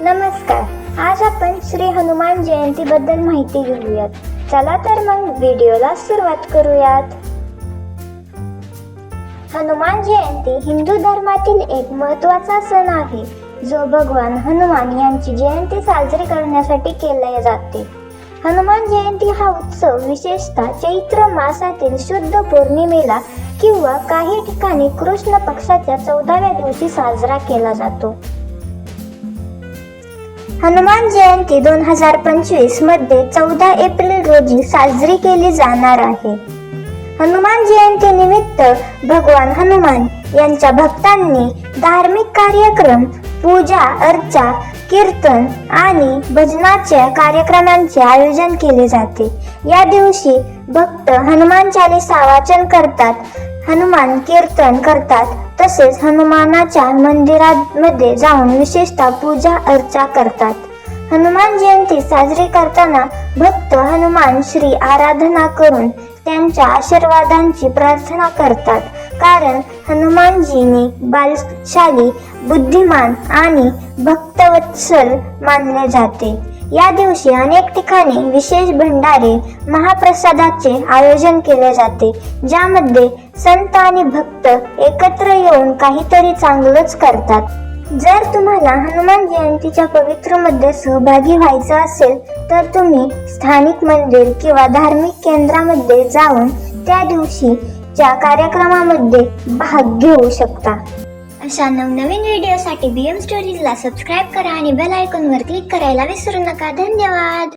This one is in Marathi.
नमस्कार. आज आपण श्री हनुमान जयंती बद्दल माहिती घेऊयात. चला तर मग व्हिडिओला सुरुवात करूयात. हनुमान जयंती हिंदू धर्मातील एक महत्त्वाचा सण आहे. जो भगवान हनुमान यांची जयंती साजरी करण्यासाठी केले जाते. हनुमान जयंती हा उत्सव विशेषतः चैत्र मासातील शुद्ध पौर्णिमेला किंवा काही ठिकाणी कृष्ण पक्षाच्या चौदाव्या दिवशी साजरा केला जातो. हनुमान जयंती दोन हजार पंचवीसमध्ये चौदा एप्रिल रोजी साजरी केली जाणार आहे. हनुमान जयंती निमित्त भगवान हनुमान यांच्या भक्तांनी धार्मिक कार्यक्रम पूजा अर्चा कीर्तन आणि भजनाच्या कार्यक्रमांचे आयोजन केले जाते. या दिवशी भक्त हनुमान चालिसा वाचन करतात हनुमान कीर्तन करतात तसेच हनुमानाच्या मंदिरामध्ये जाऊन विशेषतः पूजा अर्चा करतात. हनुमान जयंती साजरी करताना भक्त हनुमान श्री आराधना करून त्यांच्या आशीर्वादांची प्रार्थना करतात. कारण हनुमानजीने बालशाली बुद्धिमान आणि भक्तवत्सल मानले जाते. या दिवशी अनेक ठिकाणी विशेष भंडारे महाप्रसादाचे आयोजन केले जाते ज्यामध्ये संत आणि भक्त एकत्र येऊन काहीतरी चांगलंच करतात. जर तुम्हाला हनुमान जयंतीच्या पवित्रमध्ये सहभागी व्हायचं असेल तर तुम्ही स्थानिक मंदिर किंवा धार्मिक केंद्रामध्ये जाऊन त्या दिवशीच्या कार्यक्रमामध्ये भाग घेऊ शकता. अशा नवनवीन व्हिडिओसाठी बी एम स्टोरीजला सबस्क्राईब करा आणि बेल आयकॉनवर क्लिक करायला विसरू नका. धन्यवाद!